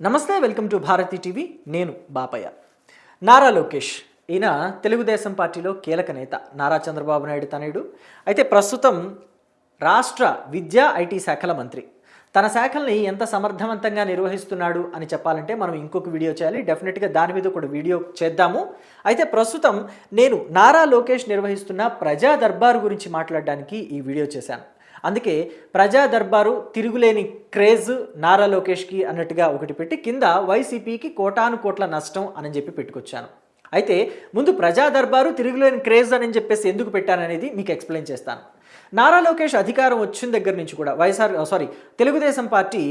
నమస్తే welcome to Bharati TV. నేను బాపయ్య. నారా లోకేష్. ఈయన తెలుగుదేశం పార్టీలో కీలక నేత. నారా చంద్రబాబు నాయుడు తనయుడు. అయితే ప్రస్తుతం రాష్ట్ర విద్యా ఐటీ శాఖల మంత్రి. తన శాఖల్ని ఎంత సమర్థవంతంగా నిర్వహిస్తున్నాడు అని చెప్పాలంటే మనం ఇంకొక వీడియో చేయాలి. డెఫినెట్గా దాని మీద కూడా వీడియో చేద్దాము. అయితే ప్రస్తుతం నేను నారా లోకేష్ నిర్వహిస్తున్న ప్రజా దర్బారు గురించి మాట్లాడడానికి ఈ వీడియో చేశాను. అందుకే ప్రజా దర్బారు తిరుగులేని క్రేజ్ నారా లోకేష్కి అన్నట్టుగా ఒకటి పెట్టి కింద వైసీపీకి కోటాను కోట్ల నష్టం అని చెప్పి పెట్టుకొచ్చాను. అయితే ముందు ప్రజా దర్బారు తిరుగులేని క్రేజ్ అని చెప్పేసి ఎందుకు పెట్టాననేది మీకు ఎక్స్ప్లెయిన్ చేస్తాను. నారా లోకేష్ అధికారం వచ్చిన దగ్గర నుంచి కూడా వైఎస్ఆర్ సారీ తెలుగుదేశం పార్టీ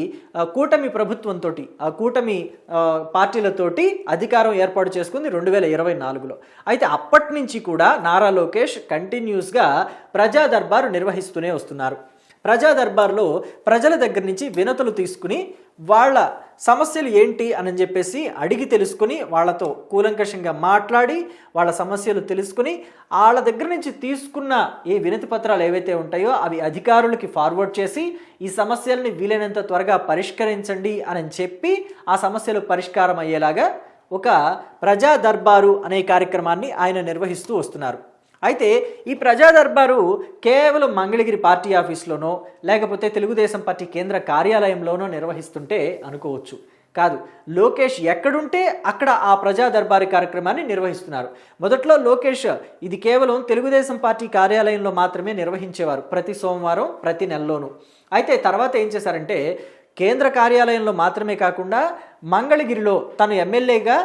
కూటమి ప్రభుత్వంతో ఆ కూటమి పార్టీలతోటి అధికారం ఏర్పాటు చేసుకుంది రెండు వేల ఇరవై నాలుగులో. అయితే అప్పటి నుంచి కూడా నారా లోకేష్ కంటిన్యూస్గా ప్రజా దర్బారు నిర్వహిస్తూనే వస్తున్నారు. ప్రజా దర్బార్లో ప్రజల దగ్గర నుంచి వినతులు తీసుకుని వాళ్ళ సమస్యలు ఏంటి అని చెప్పేసి అడిగి తెలుసుకుని వాళ్ళతో కూలంకషంగా మాట్లాడి వాళ్ళ సమస్యలు తెలుసుకుని వాళ్ళ దగ్గర నుంచి తీసుకున్న ఏ వినతి పత్రాలు ఏవైతే ఉంటాయో అవి అధికారులకి ఫార్వర్డ్ చేసి ఈ సమస్యల్ని వీలైనంత త్వరగా పరిష్కరించండి అని చెప్పి ఆ సమస్యలు పరిష్కారం అయ్యేలాగా ఒక ప్రజా దర్బారు అనే కార్యక్రమాన్ని ఆయన నిర్వహిస్తూ వస్తున్నారు. అయితే ఈ ప్రజా దర్బారు కేవలం మంగళగిరి పార్టీ ఆఫీస్లోనో లేకపోతే తెలుగుదేశం పార్టీ కేంద్ర కార్యాలయంలోనో నిర్వహిస్తుంటే అనుకోవచ్చు. కాదు లోకేష్ ఎక్కడుంటే అక్కడ ఆ ప్రజా దర్బారీ కార్యక్రమాన్ని నిర్వహిస్తున్నారు. మొదట్లో లోకేష్ ఇది కేవలం తెలుగుదేశం పార్టీ కార్యాలయంలో మాత్రమే నిర్వహించేవారు ప్రతి సోమవారం ప్రతి నెలలోనూ. అయితే తర్వాత ఏం చేశారంటే కేంద్ర కార్యాలయంలో మాత్రమే కాకుండా మంగళగిరిలో తను ఎమ్మెల్యేగా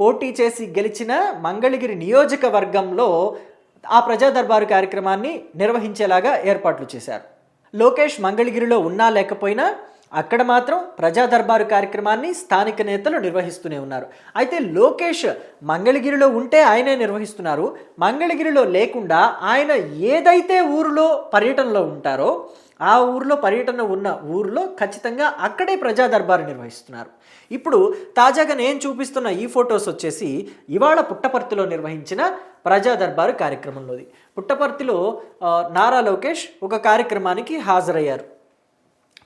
పోటీ చేసి గెలిచిన మంగళగిరి నియోజకవర్గంలో ఆ ప్రజా దర్బారు కార్యక్రమాన్ని నిర్వహించేలాగా ఏర్పాట్లు చేశారు. లోకేష్ మంగళగిరిలో ఉన్నా లేకపోయినా అక్కడ మాత్రం ప్రజా దర్బారు కార్యక్రమాన్ని స్థానిక నేతలు నిర్వహిస్తూనే ఉన్నారు. అయితే లోకేష్ మంగళగిరిలో ఉంటే ఆయనే నిర్వహిస్తున్నారు. మంగళగిరిలో లేకుండా ఆయన ఏదైతే ఊరిలో పర్యటనలో ఉంటారో ఆ ఊరిలో పర్యటన ఉన్న ఊరిలో ఖచ్చితంగా అక్కడే ప్రజా దర్బారు నిర్వహిస్తున్నారు. ఇప్పుడు తాజాగా నేను చూపిస్తున్న ఈ ఫొటోస్ వచ్చేసి ఇవాళ పుట్టపర్తిలో నిర్వహించిన ప్రజా దర్బారు కార్యక్రమంలోది. పుట్టపర్తిలో నారా లోకేష్ ఒక కార్యక్రమానికి హాజరయ్యారు.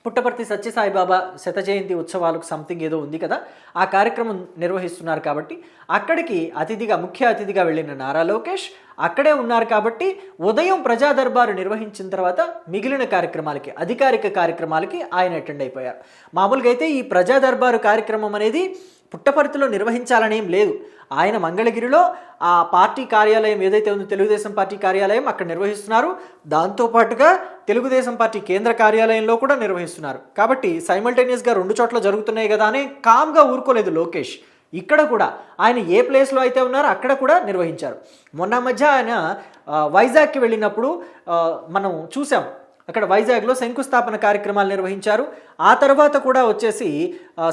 పుట్టపర్తి సత్యసాయిబాబా శత జయంతి ఉత్సవాలకు సంథింగ్ ఏదో ఉంది కదా. ఆ కార్యక్రమం నిర్వహిస్తున్నారు కాబట్టి అక్కడికి అతిథిగా ముఖ్య అతిథిగా వెళ్ళిన నారా లోకేష్ అక్కడే ఉన్నారు కాబట్టి ఉదయం ప్రజా దర్బారు నిర్వహించిన తర్వాత మిగిలిన కార్యక్రమాలకి అధికారిక కార్యక్రమాలకి ఆయన అటెండ్ అయిపోయారు. మామూలుగా అయితే ఈ ప్రజా దర్బారు కార్యక్రమం అనేది పుట్టపర్తిలో నిర్వహించాలనేం లేదు. ఆయన మంగళగిరిలో ఆ పార్టీ కార్యాలయం ఏదైతే ఉందో తెలుగుదేశం పార్టీ కార్యాలయం అక్కడ నిర్వహిస్తున్నారు. దాంతోపాటుగా తెలుగుదేశం పార్టీ కేంద్ర కార్యాలయంలో కూడా నిర్వహిస్తున్నారు. కాబట్టి సైమల్టేనియస్గా రెండు చోట్ల జరుగుతున్నాయి కదా అని కామ్గా ఊరుకోలేదు లోకేష్. ఇక్కడ కూడా ఆయన ఏ ప్లేస్లో అయితే ఉన్నారో అక్కడ కూడా నిర్వహించారు. మొన్న మధ్య ఆయన వైజాగ్కి వెళ్ళినప్పుడు మనం చూసాం. అక్కడ వైజాగ్లో శంకుస్థాపన కార్యక్రమాలు నిర్వహించారు. ఆ తర్వాత కూడా వచ్చేసి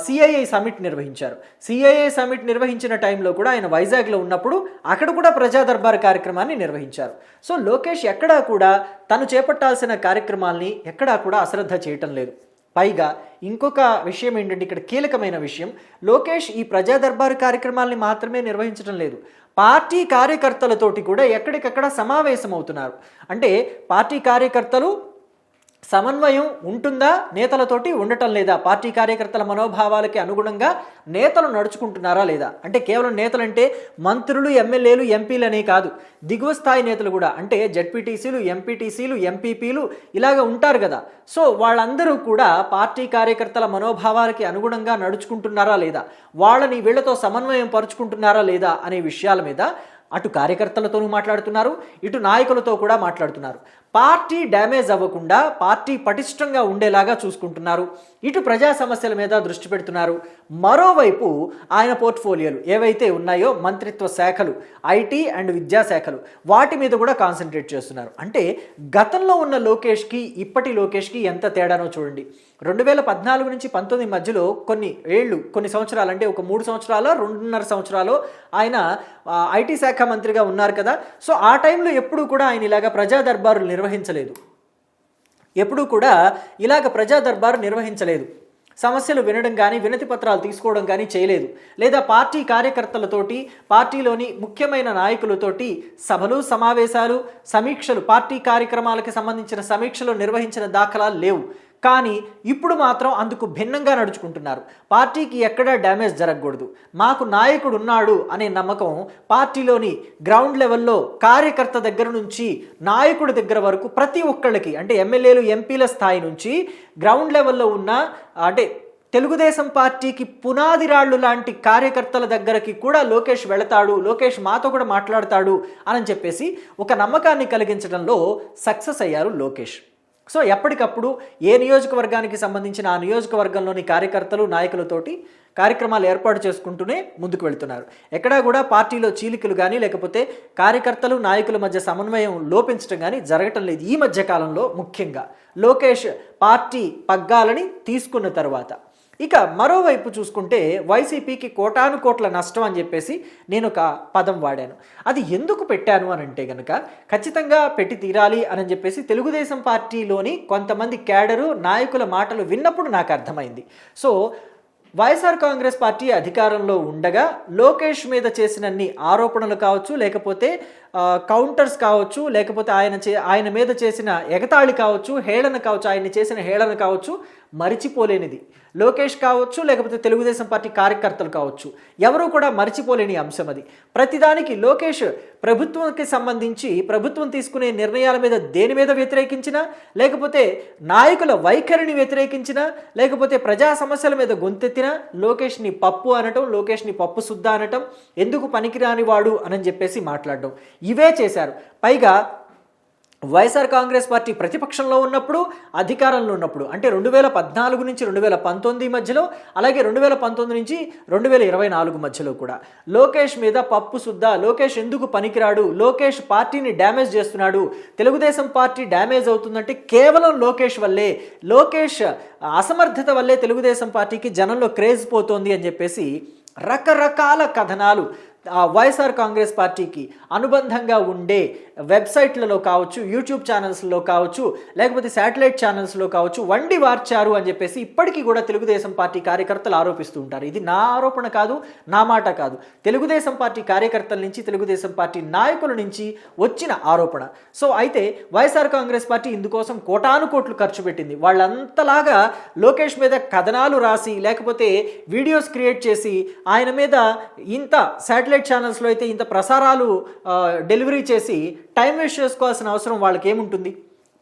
సిఐఐ సమిట్ నిర్వహించారు. సిఐఐ సమిట్ నిర్వహించిన టైంలో కూడా ఆయన వైజాగ్లో ఉన్నప్పుడు అక్కడ కూడా ప్రజా దర్బార్ కార్యక్రమాన్ని నిర్వహించారు. సో లోకేష్ ఎక్కడా కూడా తను చేపట్టాల్సిన కార్యక్రమాల్ని ఎక్కడా కూడా అశ్రద్ధ చేయటం లేదు. పైగా ఇంకొక విషయం ఏంటంటే ఇక్కడ కీలకమైన విషయం లోకేష్ ఈ ప్రజా దర్బారు కార్యక్రమాల్ని మాత్రమే నిర్వహించడం లేదు. పార్టీ కార్యకర్తలతోటి కూడా ఎక్కడికక్కడ సమావేశం అవుతున్నారు అంటే పార్టీ కార్యకర్తలు సమన్వయం ఉంటుందా? నేతలతోటి ఉండటం లేదా? పార్టీ కార్యకర్తల మనోభావాలకి అనుగుణంగా నేతలు నడుచుకుంటున్నారా లేదా? అంటే కేవలం నేతలంటే మంత్రులు ఎమ్మెల్యేలు ఎంపీలనే కాదు. దిగువ స్థాయి నేతలు కూడా అంటే జడ్పీటీసీలు ఎంపీటీసీలు ఎంపీపీలు ఇలాగ ఉంటారు కదా. సో వాళ్ళందరూ కూడా పార్టీ కార్యకర్తల మనోభావాలకి అనుగుణంగా నడుచుకుంటున్నారా లేదా? వాళ్ళని వీళ్ళతో సమన్వయం పరుచుకుంటున్నారా లేదా అనే విషయాల మీద అటు కార్యకర్తలతోనూ మాట్లాడుతున్నారు ఇటు నాయకులతో కూడా మాట్లాడుతున్నారు. పార్టీ డ్యామేజ్ అవ్వకుండా పార్టీ పటిష్టంగా ఉండేలాగా చూసుకుంటున్నారు. ఇటు ప్రజా సమస్యల మీద దృష్టి పెడుతున్నారు. మరోవైపు ఆయన పోర్ట్ఫోలియోలు ఏవైతే ఉన్నాయో మంత్రిత్వ శాఖలు ఐటీ అండ్ విద్యాశాఖలు వాటి మీద కూడా కాన్సన్ట్రేట్ చేస్తున్నారు. అంటే గతంలో ఉన్న లోకేష్కి ఇప్పటి లోకేష్కి ఎంత తేడానో చూడండి. రెండు వేల పద్నాలుగు నుంచి పంతొమ్మిది మధ్యలో కొన్ని ఏళ్ళు కొన్ని సంవత్సరాలు అంటే ఒక మూడు సంవత్సరాలు రెండున్నర సంవత్సరాలు ఆయన ఐటీ శాఖ మంత్రిగా ఉన్నారు కదా. సో ఆ టైంలో ఎప్పుడూ కూడా ఆయన ఇలాగా ప్రజా దర్బారులు నిర్వహించలేదు. ఎప్పుడూ కూడా ఇలాగ ప్రజా దర్బారు నిర్వహించలేదు. సమస్యలు వినడం కానీ వినతి పత్రాలు తీసుకోవడం కానీ చేయలేదు. లేదా పార్టీ కార్యకర్తలతోటి పార్టీలోని ముఖ్యమైన నాయకులతోటి సభలు సమావేశాలు సమీక్షలు పార్టీ కార్యక్రమాలకు సంబంధించిన సమీక్షలు నిర్వహించిన దాఖలాలు లేవు. కానీ ఇప్పుడు మాత్రం అందుకు భిన్నంగా నడుచుకుంటున్నారు. పార్టీకి ఎక్కడా డ్యామేజ్ జరగకూడదు. మాకు నాయకుడు ఉన్నాడు అనే నమ్మకం పార్టీలోని గ్రౌండ్ లెవెల్లో కార్యకర్త దగ్గర నుంచి నాయకుడి దగ్గర వరకు ప్రతి ఒక్కళ్ళకి అంటే ఎమ్మెల్యేలు ఎంపీల స్థాయి నుంచి గ్రౌండ్ లెవెల్లో ఉన్న అంటే తెలుగుదేశం పార్టీకి పునాది రాళ్ళు లాంటి కార్యకర్తల దగ్గరకి కూడా లోకేష్ వెళతాడు లోకేష్ మాతో కూడా మాట్లాడతాడు అని చెప్పేసి ఒక నమ్మకాన్ని కలిగించడంలో సక్సెస్ అయ్యారు లోకేష్. సో ఎప్పటికప్పుడు ఏ నియోజకవర్గానికి సంబంధించిన ఆ నియోజకవర్గంలోని కార్యకర్తలు నాయకులతోటి కార్యక్రమాలు ఏర్పాటు చేసుకుంటూనే ముందుకు వెళ్తున్నారు. ఎక్కడా కూడా పార్టీలో చీలికలు కానీ లేకపోతే కార్యకర్తలు నాయకుల మధ్య సమన్వయం లోపించడం కానీ జరగటం లేదు ఈ మధ్య కాలంలో ముఖ్యంగా. లోకేష్ పార్టీ పగ్గాలని తీసుకున్న తర్వాత. ఇక మరోవైపు చూసుకుంటే వైసీపీకి కోటాను కోట్ల నష్టం అని చెప్పేసి నేను ఒక పదం వాడాను. అది ఎందుకు పెట్టాను అని అంటే కనుక ఖచ్చితంగా పెట్టి తీరాలి అని చెప్పేసి తెలుగుదేశం పార్టీలోని కొంతమంది క్యాడరు నాయకుల మాటలు విన్నప్పుడు నాకు అర్థమైంది. సో వైఎస్ఆర్ కాంగ్రెస్ పార్టీ అధికారంలో ఉండగా లోకేష్ మీద చేసినన్ని ఆరోపణలు కావచ్చు లేకపోతే కౌంటర్స్ కావచ్చు లేకపోతే ఆయన చే ఆయన మీద చేసిన ఎగతాళి కావచ్చు హేళన కావచ్చు ఆయన చేసిన హేళన కావచ్చు మరిచిపోలేనిది. లోకేష్ కావచ్చు లేకపోతే తెలుగుదేశం పార్టీ కార్యకర్తలు కావచ్చు ఎవరూ కూడా మరిచిపోలేని అంశం అది. ప్రతిదానికి లోకేష్ ప్రభుత్వంకి సంబంధించి ప్రభుత్వం తీసుకునే నిర్ణయాల మీద దేని మీద వ్యతిరేకించినా లేకపోతే నాయకుల వైఖరిని వ్యతిరేకించినా లేకపోతే ప్రజా సమస్యల మీద గొంతెత్తినా లోకేష్ని పప్పు అనటం లోకేష్ని పప్పు శుద్ధ అనటం ఎందుకు పనికిరాని వాడు అని చెప్పేసి మాట్లాడడం. ఇవే చేశారు. పైగా వైఎస్ఆర్ కాంగ్రెస్ పార్టీ ప్రతిపక్షంలో ఉన్నప్పుడు అధికారంలో ఉన్నప్పుడు అంటే రెండు వేల పద్నాలుగు నుంచి రెండు వేల పంతొమ్మిది మధ్యలో అలాగే రెండు వేల పంతొమ్మిది నుంచి రెండు వేల ఇరవై నాలుగు మధ్యలో కూడా. లోకేష్ మీద పప్పు శుద్ధ లోకేష్ ఎందుకు పనికిరాడు లోకేష్ పార్టీని డ్యామేజ్ చేస్తున్నాడు తెలుగుదేశం పార్టీ డ్యామేజ్ అవుతుందంటే కేవలం లోకేష్ వల్లే లోకేష్ అసమర్థత వల్లే తెలుగుదేశం పార్టీకి జనంలో క్రేజ్ పోతోంది అని చెప్పేసి రకరకాల కథనాలు వైఎస్ఆర్ కాంగ్రెస్ పార్టీకి అనుబంధంగా ఉండే వెబ్సైట్లలో కావచ్చు యూట్యూబ్ ఛానల్స్లో కావచ్చు లేకపోతే శాటిలైట్ ఛానల్స్లో కావచ్చు వండి వార్చారు అని చెప్పేసి ఇప్పటికీ కూడా తెలుగుదేశం పార్టీ కార్యకర్తలు ఆరోపిస్తూ ఉంటారు. ఇది నా ఆరోపణ కాదు నా మాట కాదు. తెలుగుదేశం పార్టీ కార్యకర్తల నుంచి తెలుగుదేశం పార్టీ నాయకుల నుంచి వచ్చిన ఆరోపణ. సో అయితే వైఎస్ఆర్ కాంగ్రెస్ పార్టీ ఇందుకోసం కోటాను కోట్లు ఖర్చు పెట్టింది. వాళ్ళంతలాగా లోకేష్ మీద కథనాలు రాసి లేకపోతే వీడియోస్ క్రియేట్ చేసి ఆయన మీద ఇంత శాటిలైట్ ఛానల్స్లో అయితే ఇంత ప్రసారాలు డెలివరీ చేసి టైం వేస్ట్ చేసుకోవాల్సిన అవసరం వాళ్ళకి ఏముంటుంది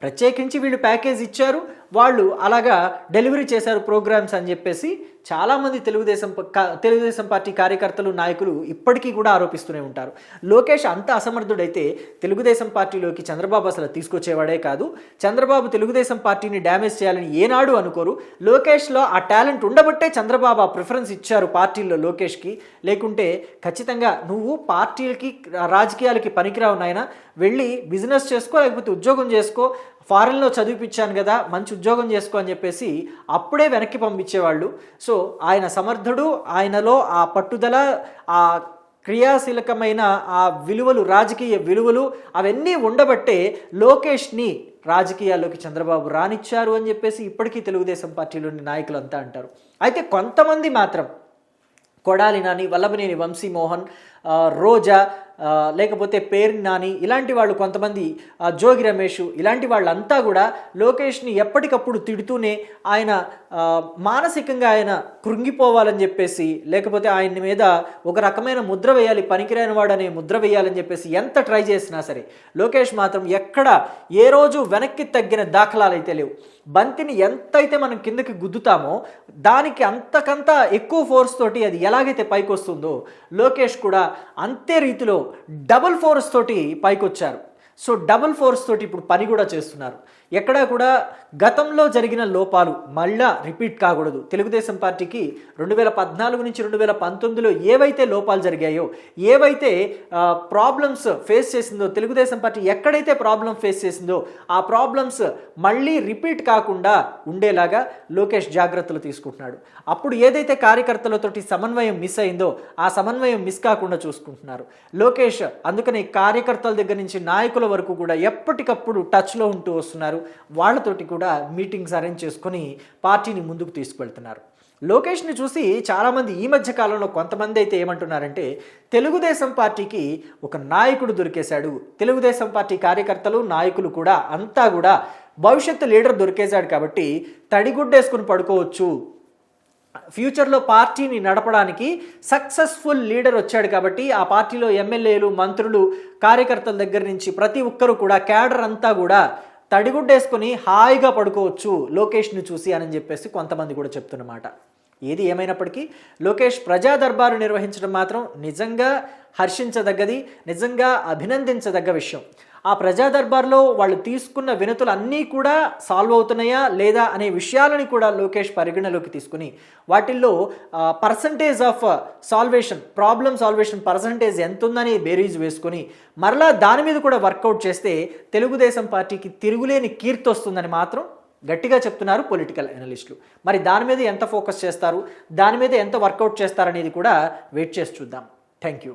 ప్రత్యేకించి వీళ్ళు ప్యాకేజ్ ఇచ్చారు వాళ్ళు అలాగా డెలివరీ చేశారు ప్రోగ్రామ్స్ అని చెప్పేసి చాలామంది తెలుగుదేశం ప- తెలుగుదేశం పార్టీ కార్యకర్తలు నాయకులు ఇప్పటికీ కూడా ఆరోపిస్తూనే ఉంటారు. లోకేష్ అంత అసమర్థుడైతే తెలుగుదేశం పార్టీలోకి చంద్రబాబు అసలు తీసుకొచ్చేవాడే కాదు. చంద్రబాబు తెలుగుదేశం పార్టీని డ్యామేజ్ చేయాలని ఏనాడు అనుకోరు. లోకేష్లో ఆ టాలెంట్ ఉండబట్టే చంద్రబాబు ఆ ప్రిఫరెన్స్ ఇచ్చారు పార్టీల్లో లోకేష్కి. లేకుంటే ఖచ్చితంగా నువ్వు పార్టీలకి రాజకీయాలకి పనికిరావు నాయన. వెళ్ళి బిజినెస్ చేసుకో లేకపోతే ఉద్యోగం చేసుకో. ఫారెన్లో చదివిపించాను కదా మంచి ఉద్యోగం చేసుకో అని చెప్పేసి అప్పుడే వెనక్కి పంపించేవాళ్ళు. సో ఆయన సమర్థుడు ఆయనలో ఆ పట్టుదల ఆ క్రియాశీలకమైన ఆ విలువలు రాజకీయ విలువలు అవన్నీ ఉండబట్టే లోకేష్ని రాజకీయాల్లోకి చంద్రబాబు రానిచ్చారు అని చెప్పేసి ఇప్పటికీ తెలుగుదేశం పార్టీలోని నాయకులు అంతా అంటారు. అయితే కొంతమంది మాత్రం కొడాలి నాని వల్లభనేని వంశీ మోహన్ రోజా లేకపోతే పేరు నాని ఇలాంటి వాళ్ళు కొంతమంది జోగి రమేష్ ఇలాంటి వాళ్ళంతా కూడా లోకేష్ని ఎప్పటికప్పుడు తిడుతూనే ఆయన మానసికంగా ఆయన కృంగిపోవాలని చెప్పేసి లేకపోతే ఆయన మీద ఒక రకమైన ముద్ర వేయాలి పనికిరాని వాడనే ముద్ర వేయాలని చెప్పేసి ఎంత ట్రై చేసినా సరే లోకేష్ మాత్రం ఎక్కడ ఏ రోజు వెనక్కి తగ్గిన దాఖలాలు అయితే లేవు. బంతిని ఎంతైతే మనం కిందకి గుద్దుతామో దానికి అంతకంత ఎక్కువ ఫోర్స్ తోటి అది ఎలాగైతే పైకి వస్తుందో లోకేష్ కూడా అంతే రీతిలో డబుల్ ఫోర్స్ తోటి పైకొచ్చారు. సో డబుల్ ఫోర్స్ తోటి ఇప్పుడు పని కూడా చేస్తున్నారు. ఎక్కడా కూడా గతంలో జరిగిన లోపాలు మళ్ళా రిపీట్ కాకూడదు. తెలుగుదేశం పార్టీకి రెండు వేల పద్నాలుగు నుంచి రెండు వేల పంతొమ్మిదిలో ఏవైతే లోపాలు జరిగాయో ఏవైతే ప్రాబ్లమ్స్ ఫేస్ చేసిందో తెలుగుదేశం పార్టీ ఎక్కడైతే ప్రాబ్లం ఫేస్ చేసిందో ఆ ప్రాబ్లమ్స్ మళ్ళీ రిపీట్ కాకుండా ఉండేలాగా లోకేష్ జాగ్రత్తలు తీసుకుంటున్నాడు. అప్పుడు ఏదైతే కార్యకర్తలతోటి సమన్వయం మిస్ అయిందో ఆ సమన్వయం మిస్ కాకుండా చూసుకుంటున్నారు. లోకేష్ అందుకని కార్యకర్తల దగ్గర నుంచి నాయకుల వరకు కూడా ఎప్పటికప్పుడు టచ్లో ఉంటూ వస్తున్నారు. వాళ్ళతోటి కూడా మీటింగ్స్ అరేంజ్ చేసుకొని పార్టీని ముందుకు తీసుకువెళ్తున్నారు. లోకేష్ని చూసి చాలామంది ఈ మధ్య కాలంలో కొంతమంది అయితే ఏమంటున్నారంటే తెలుగుదేశం పార్టీకి ఒక నాయకుడు దొరికేశాడు. తెలుగుదేశం పార్టీ కార్యకర్తలు నాయకులు కూడా అంతా కూడా భవిష్యత్తు లీడర్ దొరికేశాడు కాబట్టి తడిగుడ్డేసుకుని పడుకోవచ్చు. ఫ్యూచర్లో పార్టీని నడపడానికి సక్సెస్ఫుల్ లీడర్ వచ్చాడు కాబట్టి ఆ పార్టీలో ఎమ్మెల్యేలు మంత్రులు కార్యకర్తల దగ్గర నుంచి ప్రతి ఒక్కరూ కూడా క్యాడర్ అంతా కూడా తడిగుడ్డేసుకుని హాయిగా పడుకోవచ్చు లోకేష్ను చూసి అని చెప్పేసి కొంతమంది కూడా చెప్తున్నమాట ఏది ఏమైనప్పటికీ లోకేష్ ప్రజా దర్బారు నిర్వహించడం మాత్రం నిజంగా హర్షించదగ్గది నిజంగా అభినందించదగ్గ విషయం. ఆ ప్రజా దర్బార్లో వాళ్ళు తీసుకున్న వినతులు అన్నీ కూడా సాల్వ్ అవుతున్నాయా లేదా అనే విషయాలని కూడా లోకేష్ పరిగణలోకి తీసుకుని వాటిల్లో percentage of salvation problem salvation percentage ఎంత ఉందని బేరీజ్ వేసుకొని మరలా దాని మీద కూడా వర్కౌట్ చేస్తే తెలుగుదేశం పార్టీకి తిరుగులేని కీర్తి వస్తుందని మాత్రం గట్టిగా చెప్తున్నారు పొలిటికల్ అనలిస్టులు మరి దాని మీద ఎంత ఫోకస్ చేస్తారు దాని మీద ఎంత వర్కౌట్ చేస్తారనేది కూడా వెయిట్ చేసి చూద్దాం. Thank you